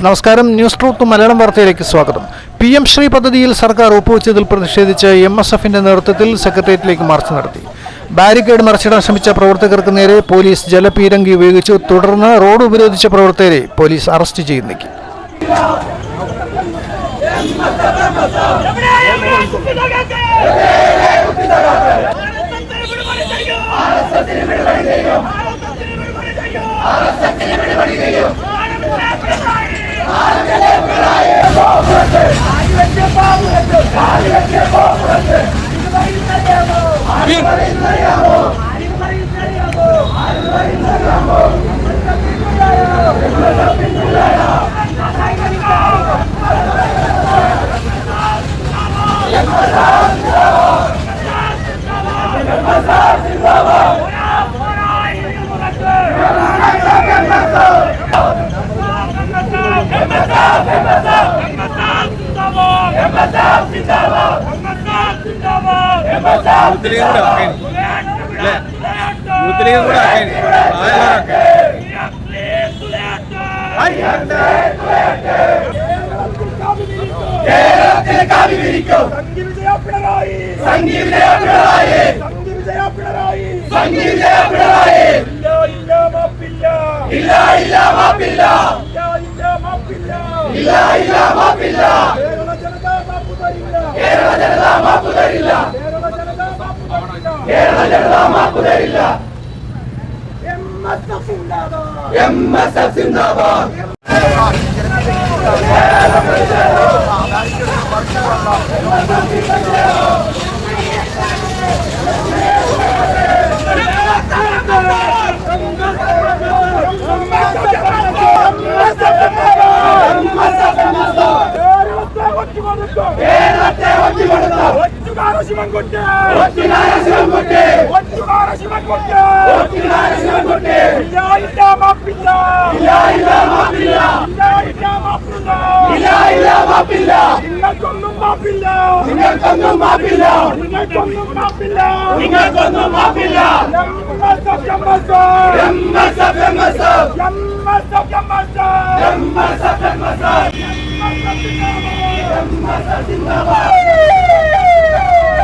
നമസ്കാരം news truth Malayalam വാർത്തയിലേക്ക് സ്വാഗതം പി എം ശ്രീ പദ്ധതിയിൽ സർക്കാർ ഒപ്പുവെച്ചതിൽ പ്രതിഷേധിച്ച് എം എസ് എഫിന്റെ നേതൃത്വത്തിൽ സെക്രട്ടേറിയറ്റിലേക്ക് മാർച്ച് നടത്തി ബാരിക്കേഡ് മറിച്ചിടാൻ ശ്രമിച്ച പ്രവർത്തകർക്ക് നേരെ പോലീസ് ജലപീരങ്കി ഉപയോഗിച്ചു തുടർന്ന് റോഡ് ഉപരോധിച്ച പ്രവർത്തകരെ പോലീസ് അറസ്റ്റ് ചെയ്ത് നീക്കി Yeah! அரசத்தின் விடுதலை செய்யும். அரசத்தின் விடுதலை செய்யும். ஆளுங்களே പിണറായി സംഗീവിജയ പിണറായി സംഗീവിജയ പിണറായി സംഗീവിജയ പിണറായി ഇല്ല ഇല്ല മാപ്പില്ല. ഇല്ല ഇല്ല മാപ്പില്ല ഇല്ല ഇല്ല മാപ്പില്ല ഇല്ല ഇല്ല മാപ്പില്ല കേരള ജനത മാപ്പ് തരില്ല കേരള ജനത മാപ്പ് തരില്ല കേരള ജനത മാപ്പ് തരില്ല എം എസ് എഫ് സിന്ദാബാദ് എം എസ് എഫ് സിന്ദാബാദ് കേരളത്തെ ഒറ്റുകൊടുത്ത ഒറ്റുകാര ശിവൻകുട്ടി. ഒറ്റുകാര ശിവൻകുട്ടി. ഒറ്റുകാര ശിവൻകുട്ടി ഒറ്റുകാര ശിവൻകുട്ടി ഇല്ല ഇല്ല മാപ്പില്ല. ഇല്ല ഇല്ല മാപ്പില്ല. ഇല്ല ഇല്ല മാപ്പില്ല ഇല്ല ഇല്ല മാപ്പില്ല നിങ്ങൾക്കൊന്നും മാപ്പില്ല. നിങ്ങൾക്കൊന്നും മാപ്പില്ല. നിങ്ങൾക്കൊന്നും മാപ്പില്ല നിങ്ങൾക്കൊന്നും മാപ്പില്ല എംഎസ്എഫ് എംഎസ്എഫ് എംഎസ്എഫ്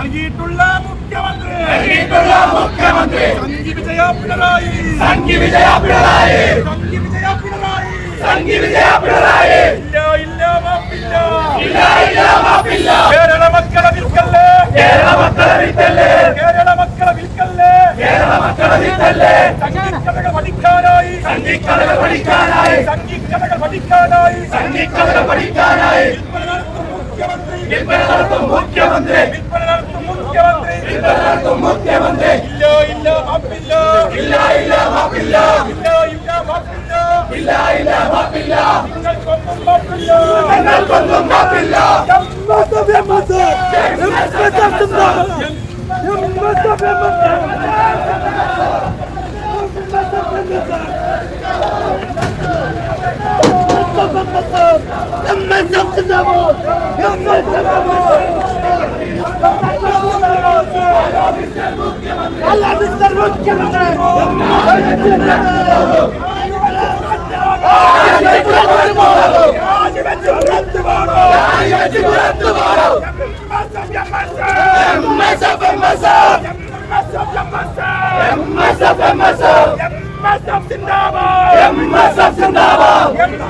നൽകിയിട്ടുള്ള മുഖ്യമന്ത്രി. നൽകിയിട്ടുള്ള മുഖ്യമന്ത്രി. സംഘി വിജയ പിണറായി. സംഘി വിജയ പിണറായി. സംഘി വിജയ പിണറായി. സംഘി വിജയ പിണറായി. ഇല്ല ഇല്ല മാപ്പില്ല. ഇല്ല ഇല്ല മാപ്പില്ല. കേരള മക്കളെ വിൽക്കല്ലേ? കേരള മക്കളെ വിൽക്കല്ലേ? കേരള മക്കളെ വിൽക്കല്ലേ? കേരള മക്കളെ വിൽക്കല്ലേ? സംഘിക്കഥകൾ പഠിക്കാനായി. സംഘിക്കഥകൾ പഠിക്കാനായി. സംഘിക്കഥകൾ പഠിക്കാനായി. സംഘിക്കഥകൾ പഠിക്കാനായി. മുഖ്യമന്ത്രി. മുഖ്യമന്ത്രി. ಇಬ್ಬರನ್ನೂ ಮುಖ್ಯ ಒಂದೇ ಇಲ್ಲ ಇಲ್ಲ ಹಬ್ಬಿಲ್ಲ ಇಲ್ಲ ಇಲ್ಲ ಹಬ್ಬಿಲ್ಲ ಇಲ್ಲ ಇಲ್ಲ ಹಬ್ಬಿಲ್ಲ ಇಲ್ಲ ಇಲ್ಲ ಹಬ್ಬಿಲ್ಲ ನಿಂಗಲ್ಕೊಂದು ಹಬ್ಬಿಲ್ಲ ನಿಂಗಲ್ಕೊಂದು ಹಬ್ಬಿಲ್ಲ ಎಂಬತ್ತ ಬೆಂಬತ್ತ ಎಂಬತ್ತ ಎಂಬತ್ತ ಬೆಂಬತ್ತ ಎಂಬತ್ತ ಬೆಂಬತ್ತ ಎಂಬತ್ತ ಬೆಂಬತ್ತ ಎಂಬತ್ತ ಬೆಂಬತ್ತ Allah bizler bu kenara. Masaf Masaf Masaf Zindabad Masaf Zindabad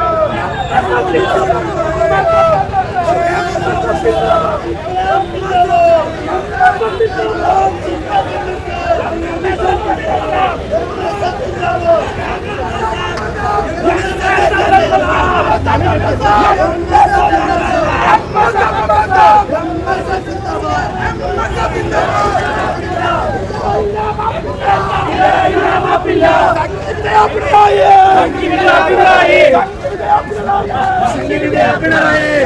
Ibrahim! Shinde आपणार आहे